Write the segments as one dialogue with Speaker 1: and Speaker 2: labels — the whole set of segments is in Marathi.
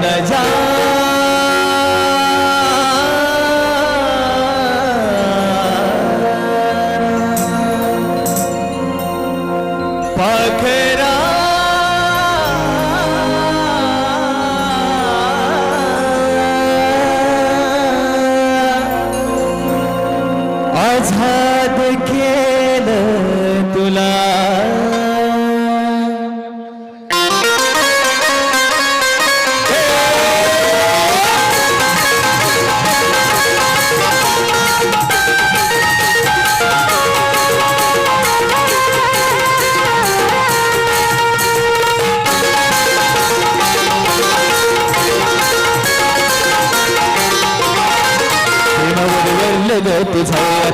Speaker 1: 大家。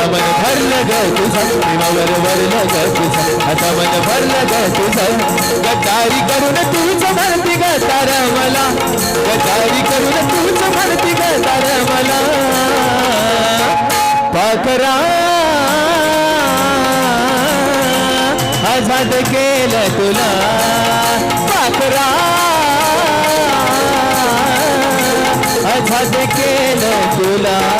Speaker 1: आता मन भरलं ग तुझं. प्रेमावर वरलं ग तुझं. आता मन भरलं ग तुझं. गटारी करून तूच म्हणती ग तार मला. गटारी करून तूच म्हणती ग तार मला. पाखरा. आझाद केलं तुला. पाखरा. आझाद केलं तुला.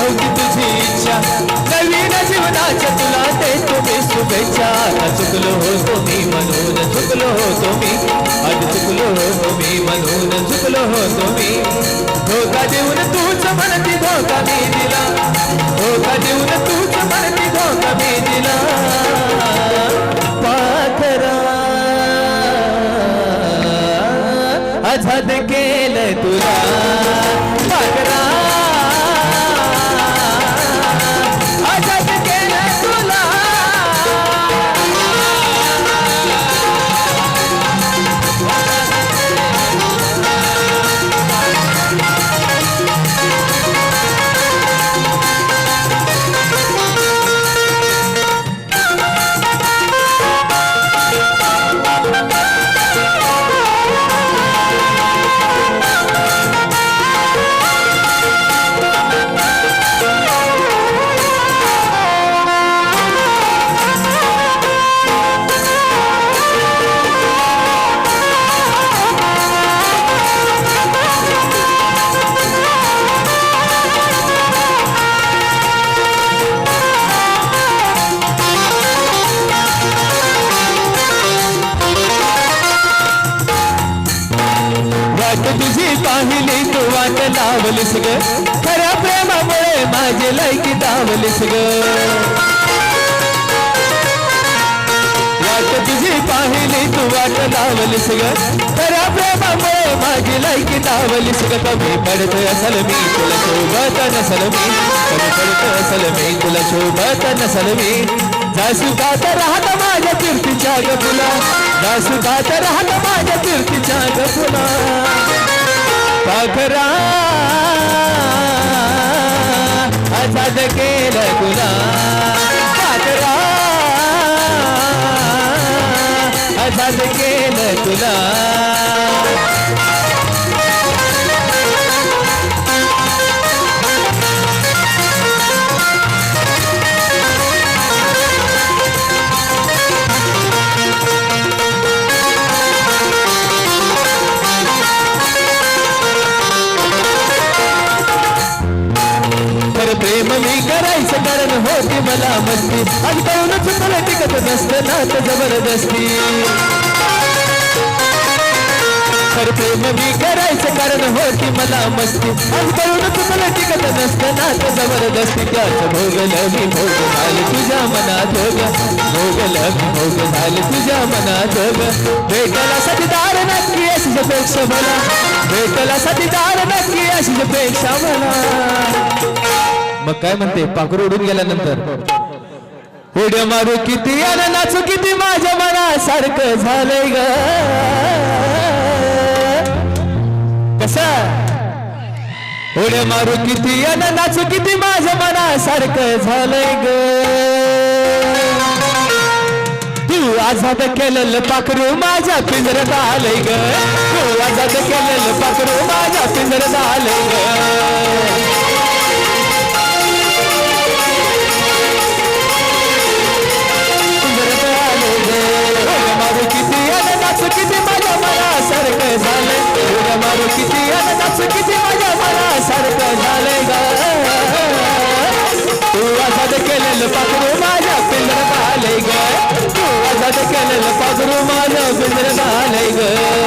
Speaker 1: हे नव्हती तुझी इच्छा नवीन जीवनाच्या तुला देतो मी शुभेच्छा। आता चुकलो होतो मी म्हणून चुकलो होतो मी आज चुकलो होतो मी म्हणून चुकलो होतो मी धोका देऊन तूच म्हणती धोका मी दिला। धोका देऊन तूच म्हणती धोका मी दिला। पाखरा, आझाद तू वाट लावलीस ग. खऱ्या प्रेमामुळे माझी लायकी दावलीस ग. वाट तुझी पाहिली तू वाट लावलीस ग. खऱ्या प्रेमामुळे माझी लायकी दावलीस ग. कमी पडत असल मी तुला सोबत नसल मी. कमी पडत असल मी तुला सोबत नसल मी. जासुदात राहत माझ्या कीर्तीच्या ग तुला जासुदात राहत माझ्या कीर्तीच्या ग तुला पाखरा आझाद केलं तुला पाखरा आझाद केलं तुला मला मस्ती. आणि पाहूनच मला टिकत नसतं नात जबरदस्ती. तर प्रेम मी करायचं कारण होती मला मस्ती. आणि कळून मला टिकत नसतं नात जबरदस्ती. त्याच भोगल मी भोग झालं तुझ्या मनात ग भोगल मी भोग झालं तुझ्या मनात ग भेटला साथीदार नक्की अशी पेक्षा मला. भेटला साथीदार नक्की अशी पेक्षा मला. मग काय म्हणते? पाखरू उडून गेल्यानंतर. उड्या मारू किती आलं नाचू किती माझ्या मनासारखं झालंय ग. कस? उड्या मारू किती आलं नाचू किती माझ्या मनासारखं झालंय ग. तू आझाद केलेलं पाखरू माझ्या पिंजरत आलंय ग. तू आझाद केलेलं पाखरू माझ्या पिंजरत आलंय ग. असं किती माझ्या मनासारखं झालंय ग तू आझाद केलेलं पाखरू माझ्या पिंजर पाहलंय ग तू आझाद केलेलं पाखरू माझ्या पिंजर पाहलंय ग